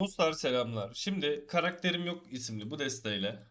Dostlar selamlar. Şimdi karakterim yok isimli bu desteğiyle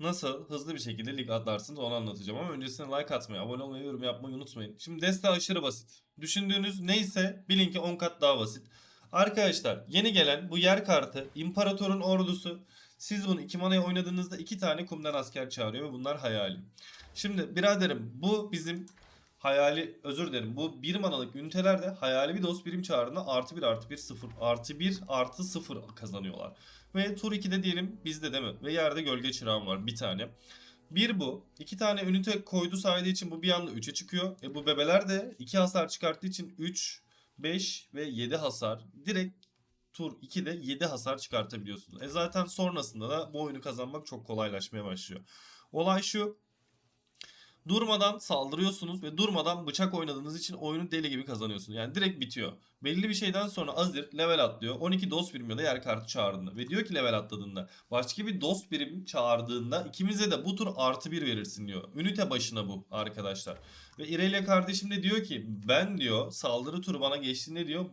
nasıl hızlı bir şekilde lig atlarsınız onu anlatacağım ama öncesinde like atmayı, abone olmayı, yorum yapmayı unutmayın. Şimdi deste aşırı basit. Düşündüğünüz neyse bilin ki 10 kat daha basit. Arkadaşlar yeni gelen bu yer kartı İmparator'un ordusu. Siz bunu 2 manaya oynadığınızda 2 tane kumdan asker çağırıyor ve bunlar hayali. Şimdi biraderim bu bizim hayali özür dilerim bu 1 manalık ünitelerde hayali bir dost birim çağrına artı 1 artı 1 0 artı 1 artı 0 kazanıyorlar. Ve tur 2'de diyelim bizde değil mi? Ve yerde gölge çırağım var bir tane. Bir bu. iki tane ünite koydu saydığı için bu bir anda 3'e çıkıyor. E bu bebeler de 2 hasar çıkarttığı için 3, 5 ve 7 hasar. Direkt tur 2'de 7 hasar çıkartabiliyorsunuz. E zaten sonrasında da bu oyunu kazanmak çok kolaylaşmaya başlıyor. Olay şu. Durmadan saldırıyorsunuz ve durmadan bıçak oynadığınız için oyunu deli gibi kazanıyorsunuz. Yani direkt bitiyor. Belli bir şeyden sonra Azir level atlıyor. 12 dost birimi da yer kartı çağırdığında. Ve diyor ki level atladığında başka bir dost birim çağırdığında ikimize de bu tur artı bir verirsin diyor. Ünite başına bu arkadaşlar. Ve İrelia kardeşim de diyor ki ben diyor saldırı turu bana geçtiğinde diyor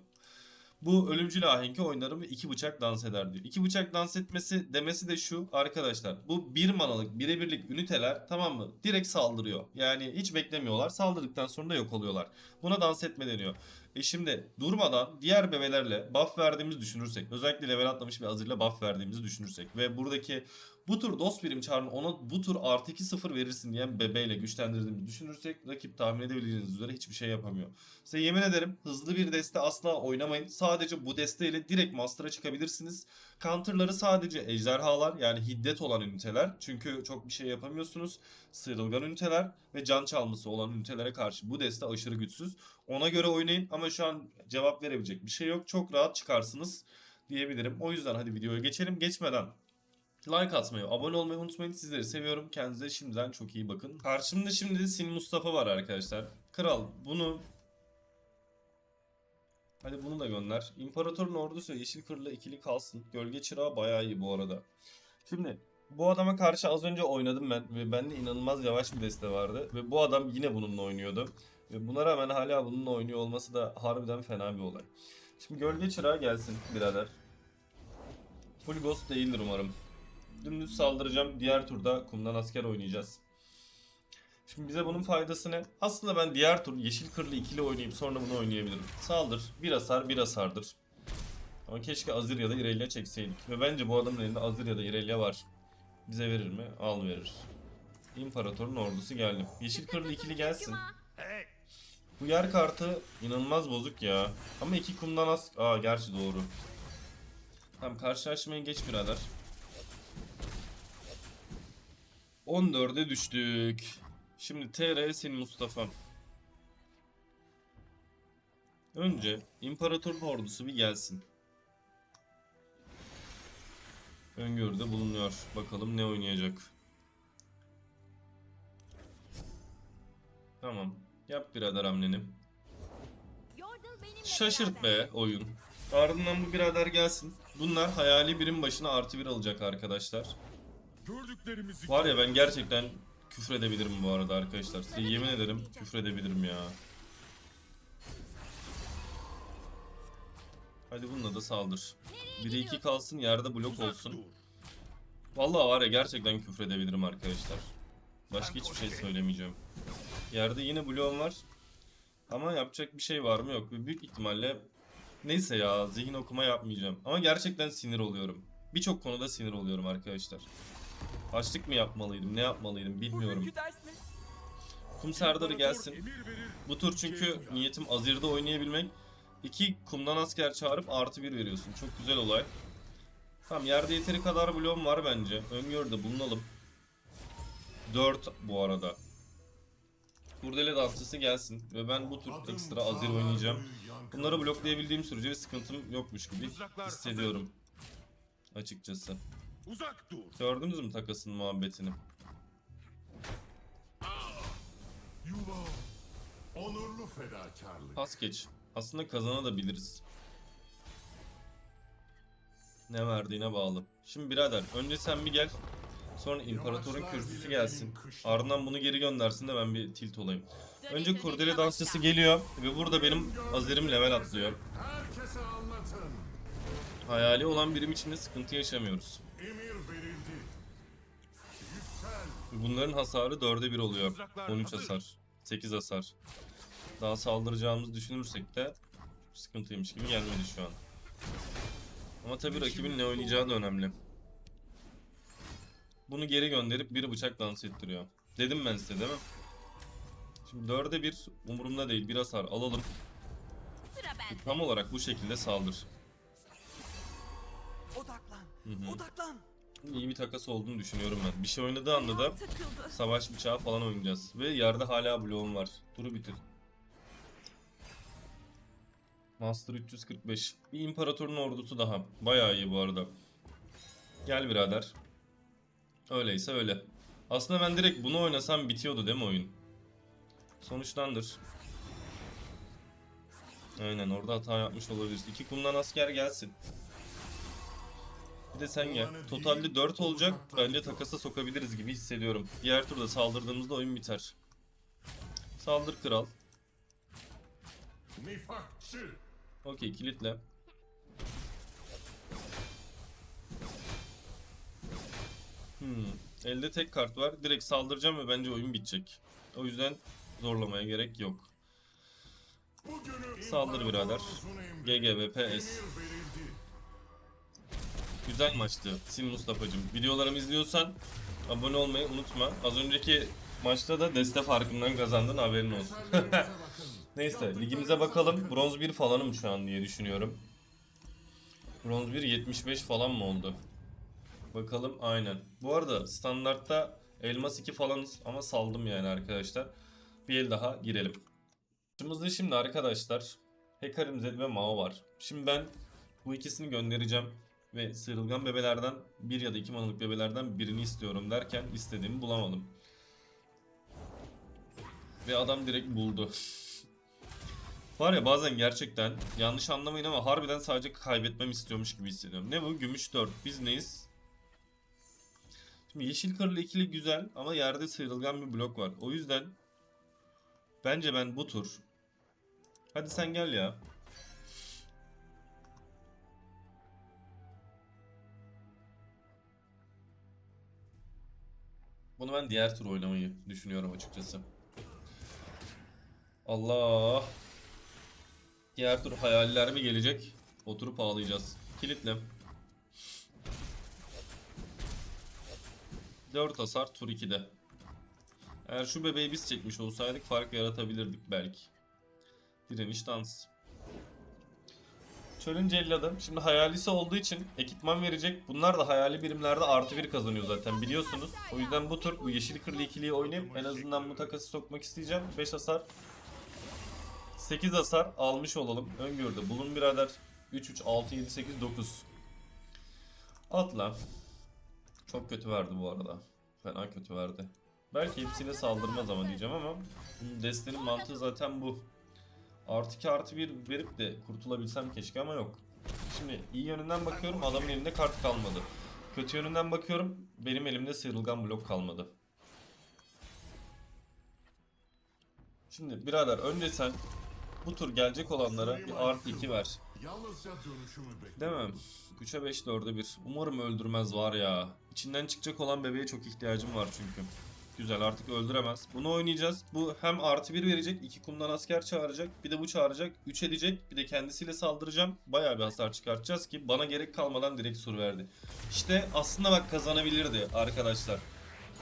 bu ölümcül ahenki oynarım ve iki bıçak dans eder diyor. İki bıçak dans etmesi demesi de şu arkadaşlar. Bu bir manalık birebirlik üniteler tamam mı? Direkt saldırıyor. Yani hiç beklemiyorlar. Saldırdıktan sonra da yok oluyorlar. Buna dans etme deniyor. E şimdi durmadan diğer bebelerle buff verdiğimizi düşünürsek. Özellikle level atlamış bir Azir'le buff verdiğimizi düşünürsek. Ve buradaki bu tur dost birim çağrın ona bu tur artı 2-0 verirsin diyen bebeğiyle güçlendirdiğimizi düşünürsek rakip tahmin edebileceğiniz üzere hiçbir şey yapamıyor. Size yemin ederim hızlı bir deste asla oynamayın. Sadece bu desteyle direkt master'a çıkabilirsiniz. Counter'ları sadece ejderhalar yani hiddet olan üniteler. Çünkü çok bir şey yapamıyorsunuz. Sıyrılgan üniteler ve can çalması olan ünitelere karşı bu deste aşırı güçsüz. Ona göre oynayın ama şu an cevap verebilecek bir şey yok. Çok rahat çıkarsınız diyebilirim. O yüzden hadi videoya geçelim. Geçmeden Like atmayı, abone olmayı unutmayın. Sizleri seviyorum. Kendinize şimdiden çok iyi bakın. Karşımda şimdi Sin Mustafa var arkadaşlar. Kral bunu... Hadi bunu da gönder. İmparatorun ordusu yeşil kırla ikili kalsın. Gölge çırağı bayağı iyi bu arada. Şimdi bu adama karşı az önce oynadım ben ve bende inanılmaz yavaş bir deste vardı ve bu adam yine bununla oynuyordu. Ve buna rağmen hala bununla oynuyor olması da harbiden fena bir olay. Şimdi gölge çırağı gelsin birader. Full ghost değildir umarım. Dümdüz saldıracağım. Diğer turda kumdan asker oynayacağız. Şimdi bize bunun faydası ne? Aslında ben diğer tur yeşil kırlı ikili oynayıp sonra bunu oynayabilirim. Saldır. Bir hasar bir hasardır. Ama keşke Azir ya da Irelia çekseydik. Ve bence bu adamın elinde Azir ya da Irelia var. Bize verir mi? Al verir. İmparatorun ordusu geldi. Yeşil kırlı ikili gelsin. Bu yer kartı inanılmaz bozuk ya. Ama iki kumdan az... Aa gerçi doğru. Tamam karşılaşmaya geç birader. 14'e düştük. Şimdi TR Sin Mustafa. Önce İmparatorun ordusu bir gelsin. Öngörüde bulunuyor. Bakalım ne oynayacak. Tamam. Yap birader hamleni. Şaşırt be oyun. Ardından bu birader gelsin. Bunlar hayali birim başına artı bir alacak arkadaşlar. Var ya ben gerçekten küfredebilirim bu arada arkadaşlar. Size yemin ederim küfredebilirim ya. Hadi bununla da saldır. 1'e 2 kalsın yerde blok olsun. Vallahi var ya gerçekten küfredebilirim arkadaşlar. Başka hiçbir şey söylemeyeceğim. Yerde yine bloğum var. Ama yapacak bir şey var mı yok. Büyük ihtimalle neyse ya zihin okuma yapmayacağım. Ama gerçekten sinir oluyorum. Birçok konuda sinir oluyorum arkadaşlar. Açlık mı yapmalıydım, ne yapmalıydım bilmiyorum. Kum Serdar'ı gelsin. Bu tur çünkü niyetim Azir'de oynayabilmek. İki kumdan asker çağırıp artı bir veriyorsun. Çok güzel olay. Tamam yerde yeteri kadar bloğum var bence. Öngörüde bulunalım. 4 bu arada. Kurdele dansçısı gelsin ve ben bu tur ekstra Azir oynayacağım. Bunları bloklayabildiğim sürece bir sıkıntım yokmuş gibi hissediyorum. Açıkçası. Uzak dur. Gördünüz mü takasın muhabbetini? Yuva. Onurlu fedakarlık. Pas geç. Aslında kazanabiliriz. Ne verdiğine bağlı. Şimdi birader önce sen bir gel. Sonra imparatorun kürsüsü gelsin. Ardından bunu geri göndersin de ben bir tilt olayım. Önce kurdele dansçısı geliyor ve burada benim Azir'im level atlıyor. Herkese anlatın. Hayali olan birim içinde sıkıntı yaşamıyoruz. Emir verildi. Yüksel. Bunların hasarı 4'e 1 oluyor. Mızraklar 13 hazır. hasar. 8 hasar. Daha saldıracağımızı düşünürsek de sıkıntıymış gibi gelmedi şu an. Ama tabii rakibin ne oynayacağı da önemli. Bunu geri gönderip biri bıçak dans ettiriyor. Dedim ben size değil mi? Şimdi 4'e 1 umurumda değil. Bir hasar alalım. Tam olarak bu şekilde saldır. Hı hı. Odaklan. İyi bir takas olduğunu düşünüyorum ben. Bir şey oynadığı anda da Takıldı. savaş bıçağı falan oynayacağız. Ve yerde hala bloğum var. Turu bitir. Master 345. Bir imparatorun ordusu daha. Bayağı iyi bu arada. Gel birader. Öyleyse öyle. Aslında ben direkt bunu oynasam bitiyordu değil mi oyun? Sonuçlandır. Aynen orada hata yapmış olabiliriz. İki kumdan asker gelsin. Bir de sen gel. Totalde 4 olacak. Bence takasa sokabiliriz gibi hissediyorum. Diğer turda saldırdığımızda oyun biter. Saldır kral. Okey kilitle. Hmm. Elde tek kart var. Direkt saldıracağım ve bence oyun bitecek. O yüzden zorlamaya gerek yok. Saldır birader. imparatorumuzun Güzel maçtı Sim Mustafa'cım. Videolarımı izliyorsan abone olmayı unutma. Az önceki maçta da deste farkından kazandın haberin olsun. Neyse ligimize bakalım. Bronz 1 falanım şu an diye düşünüyorum. Bronz 1 75 falan mı oldu? Bakalım aynen. Bu arada standartta elmas 2 falanız ama saldım yani arkadaşlar. Bir el daha girelim. Başımızda şimdi arkadaşlar Hekarim Zed ve Mao var. Şimdi ben bu ikisini göndereceğim ve sıyrılgan bebelerden bir ya da iki manalık bebelerden birini istiyorum derken istediğimi bulamadım. Ve adam direkt buldu. Var ya bazen gerçekten yanlış anlamayın ama harbiden sadece kaybetmem istiyormuş gibi hissediyorum. Ne bu? Gümüş 4. Biz neyiz? Şimdi yeşil karılı ikili güzel ama yerde sıyrılgan bir blok var. O yüzden bence ben bu tur Hadi sen gel ya. Bunu ben diğer tur oynamayı düşünüyorum açıkçası. Allah. Diğer tur hayaller mi gelecek? Oturup ağlayacağız. Kilitle. 4 hasar tur 2'de. Eğer şu bebeği biz çekmiş olsaydık fark yaratabilirdik belki. Direniş dans. Çölün celladı. Şimdi hayalisi olduğu için ekipman verecek. Bunlar da hayali birimlerde artı bir kazanıyor zaten biliyorsunuz. O yüzden bu tur bu yeşil kırlı ikiliyi oynayıp en azından bu takası sokmak isteyeceğim. 5 hasar 8 hasar almış olalım. Öngörde bulun birader. 3 3 6 7 8 9. Atla. Çok kötü verdi bu arada. Fena kötü verdi. Belki hepsine saldırmaz ama diyeceğim ama destenin mantığı zaten bu. Artı 2 artı 1 verip de kurtulabilsem keşke ama yok. Şimdi iyi yönünden bakıyorum adamın elinde kart kalmadı. Kötü yönünden bakıyorum benim elimde sıyrılgan blok kalmadı. Şimdi birader önce sen bu tur gelecek olanlara bir artı 2 ver. Değil mi? 3'e 5 4'e 1. Umarım öldürmez var ya. İçinden çıkacak olan bebeğe çok ihtiyacım var çünkü. Güzel artık öldüremez. Bunu oynayacağız. Bu hem artı 1 verecek. 2 kumdan asker çağıracak. Bir de bu çağıracak. 3 edecek. Bir de kendisiyle saldıracağım. Bayağı bir hasar çıkartacağız ki bana gerek kalmadan direkt sur verdi. İşte aslında bak kazanabilirdi arkadaşlar.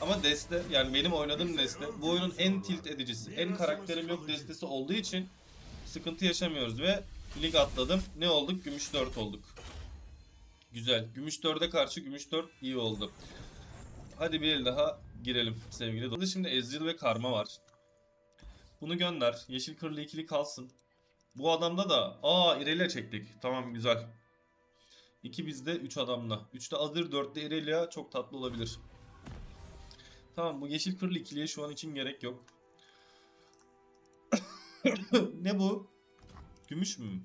Ama deste yani benim oynadığım deste bu oyunun en tilt edicisi, en karakterim yok destesi olduğu için sıkıntı yaşamıyoruz ve lig atladım. Ne olduk? Gümüş 4 olduk. Güzel. Gümüş 4'e karşı gümüş 4 iyi oldu. Hadi bir el daha girelim sevgili dostlar. Şimdi Ezreal ve Karma var. Bunu gönder. Yeşil kırlı ikili kalsın. Bu adamda da aa Irelia çektik. Tamam güzel. 2 bizde 3 adamla. 3'te Azir 4'te Irelia çok tatlı olabilir. Tamam bu yeşil kırlı ikiliye şu an için gerek yok. ne bu? Gümüş mü?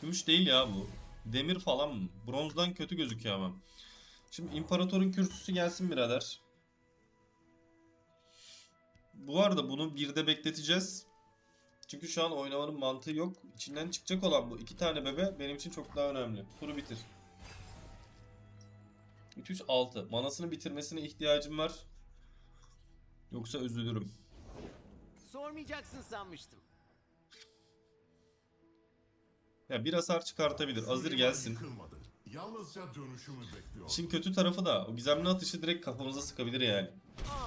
Gümüş değil ya bu. Demir falan mı? Bronzdan kötü gözüküyor ama. Şimdi imparatorun kürsüsü gelsin birader. Bu arada bunu birde bekleteceğiz. Çünkü şu an oynamanın mantığı yok. İçinden çıkacak olan bu iki tane bebe benim için çok daha önemli. Turu bitir. 3-3-6. Manasını bitirmesine ihtiyacım var. Yoksa üzülürüm. Sormayacaksın sanmıştım. Ya bir hasar çıkartabilir. Azir gelsin. Yıkılmadı. Yalnızca dönüşümü bekliyor. İşin kötü tarafı da o gizemli atışı direkt kafamıza sıkabilir yani.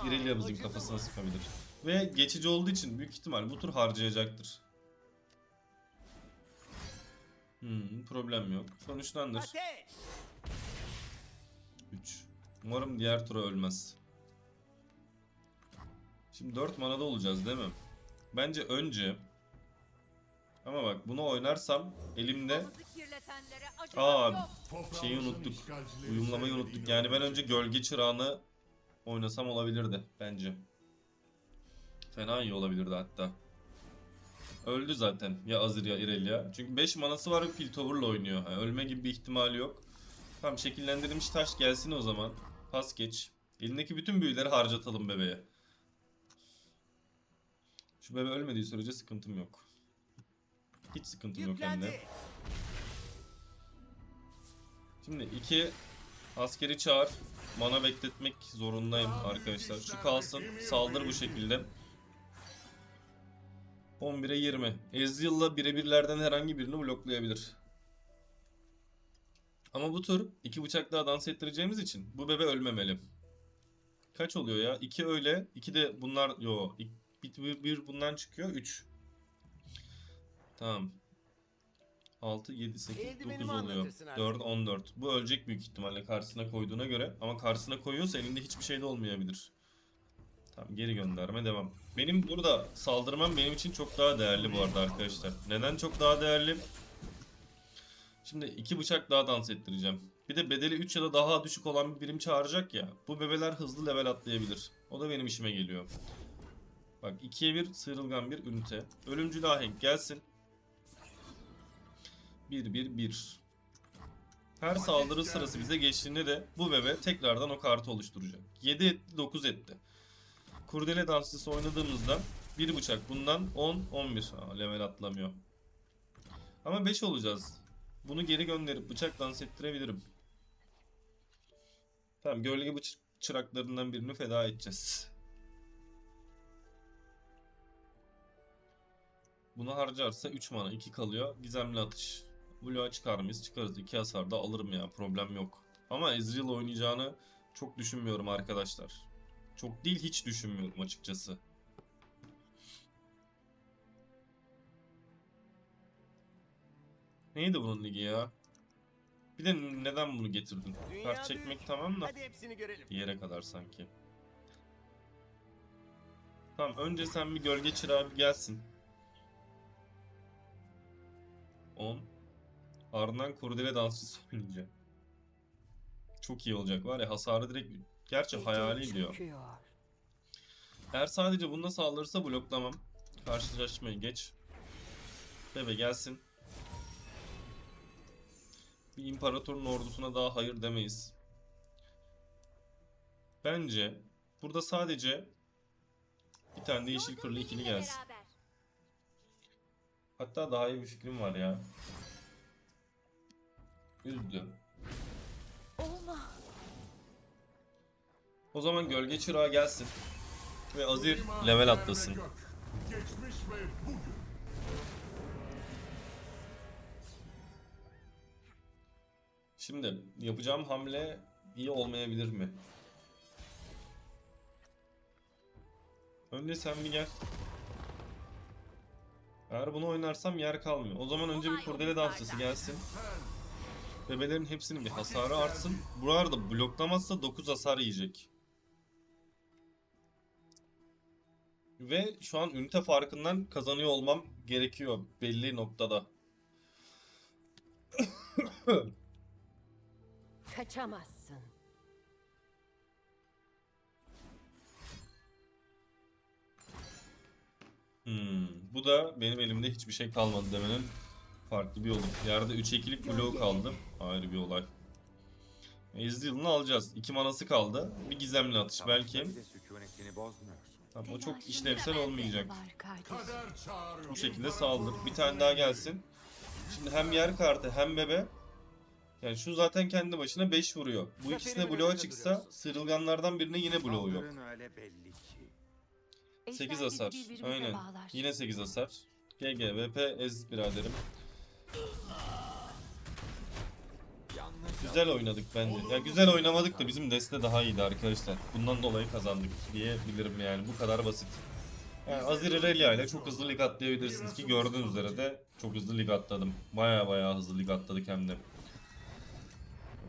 İrelia'mızın kafasına mı? sıkabilir. Ve geçici olduğu için büyük ihtimal bu tur harcayacaktır. Hmm, problem yok. Sonuçlandır. Ateş! 3. Umarım diğer tura ölmez. Şimdi 4 manada olacağız değil mi? Bence önce ama bak bunu oynarsam elimde Aa, şeyi unuttuk. uyumlamayı unuttuk. Yani ben önce gölge çırağını oynasam olabilirdi bence. Fena iyi olabilirdi hatta. Öldü zaten ya Azir ya Irelia. Çünkü 5 manası var ve Piltover'la oynuyor. Yani ölme gibi bir ihtimali yok. Tamam şekillendirilmiş taş gelsin o zaman. Pas geç. Elindeki bütün büyüleri harcatalım bebeğe. Şu bebe ölmediği sürece sıkıntım yok. Hiç sıkıntım yok hem. Şimdi iki askeri çağır. Mana bekletmek zorundayım arkadaşlar. Şu kalsın. Saldır bu şekilde. 11'e 20. Ezreal'la birebirlerden herhangi birini bloklayabilir. Ama bu tur iki bıçak daha dans ettireceğimiz için bu bebe ölmemeli. Kaç oluyor ya? 2 öyle. 2 de bunlar yo. Bir, bir, bir bundan çıkıyor. 3. Tamam. 6, 7, 8, Eldivenimi 9 oluyor. anlatırsın artık. 4, 14. Bu ölecek büyük ihtimalle karşısına koyduğuna göre. Ama karşısına koyuyorsa elinde hiçbir şey de olmayabilir. Tamam geri gönderme devam. Benim burada saldırmam benim için çok daha değerli bu arada arkadaşlar. Neden çok daha değerli? Şimdi iki bıçak daha dans ettireceğim. Bir de bedeli 3 ya da daha düşük olan bir birim çağıracak ya. Bu bebeler hızlı level atlayabilir. O da benim işime geliyor. Bak 2'ye 1 sıyrılgan bir ünite. Ölümcül ahenk gelsin. 1-1-1. Her saldırı sırası bize geçtiğinde de bu bebe tekrardan o kartı oluşturacak. 7 etti 9 etti. Kurdele dansçısı oynadığımızda bir bıçak bundan 10 11 Aa, level atlamıyor. Ama 5 olacağız. Bunu geri gönderip bıçak dans ettirebilirim. Tamam gölge bıç çıraklarından birini feda edeceğiz. Bunu harcarsa 3 mana 2 kalıyor. Gizemli atış. Blue'a çıkar mıyız? Çıkarız. 2 hasar da alırım ya. Problem yok. Ama Ezreal oynayacağını çok düşünmüyorum arkadaşlar. Çok değil hiç düşünmüyorum açıkçası. Neydi bunun ligi ya? Bir de neden bunu getirdin? Kart çekmek tamam da bir yere kadar sanki. Tamam önce sen bir gölge çırağı bir gelsin. 10 Ardından kurdele dansçısı oynayacak. Çok iyi olacak var ya hasarı direkt gerçi hayali diyor. Eğer sadece bunda saldırırsa bloklamam. Karşılaşmayı geç. Bebe gelsin. Bir imparatorun ordusuna daha hayır demeyiz. Bence burada sadece bir tane de yeşil kırlı ikili gelsin. Hatta daha iyi bir fikrim var ya. Üzdü. O zaman gölge çırağı gelsin. Ve Azir level atlasın. Şimdi yapacağım hamle iyi olmayabilir mi? Önce sen bir gel. Eğer bunu oynarsam yer kalmıyor. O zaman önce bir kurdele dansçısı gelsin. Bebelerin hepsinin bir hasarı artsın. Bu arada bloklamazsa 9 hasar yiyecek. Ve şu an ünite farkından kazanıyor olmam gerekiyor belli noktada. Kaçamazsın. Hmm, bu da benim elimde hiçbir şey kalmadı demenin farklı bir yolu. Yerde 3 ekilik bloğu kaldı. Ayrı bir olay. Ezreal'ını alacağız. 2 manası kaldı. Bir gizemli atış belki. Tamam, o çok işlevsel olmayacak. Bu şekilde saldır. Bir tane daha gelsin. Şimdi hem yer kartı hem bebe. Yani şu zaten kendi başına 5 vuruyor. Bu ikisine bloğa çıksa duruyorsun. sıyrılganlardan birine yine bloğu yok. Saldırın öyle belli ki. 8 Ejder bizi hasar. Aynen. Yine 8 hasar. GG VP ez biraderim. Güzel oynadık bence. Ya güzel oynamadık da bizim deste daha iyiydi arkadaşlar. Bundan dolayı kazandık diyebilirim yani. Bu kadar basit. Yani Azir Irelia ile çok hızlı lig atlayabilirsiniz ki gördüğünüz üzere de çok hızlı lig atladım. Baya baya hızlı lig atladık hem de.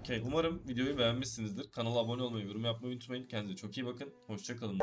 Okey umarım videoyu beğenmişsinizdir. Kanala abone olmayı, yorum yapmayı unutmayın. Kendinize çok iyi bakın. Hoşçakalın.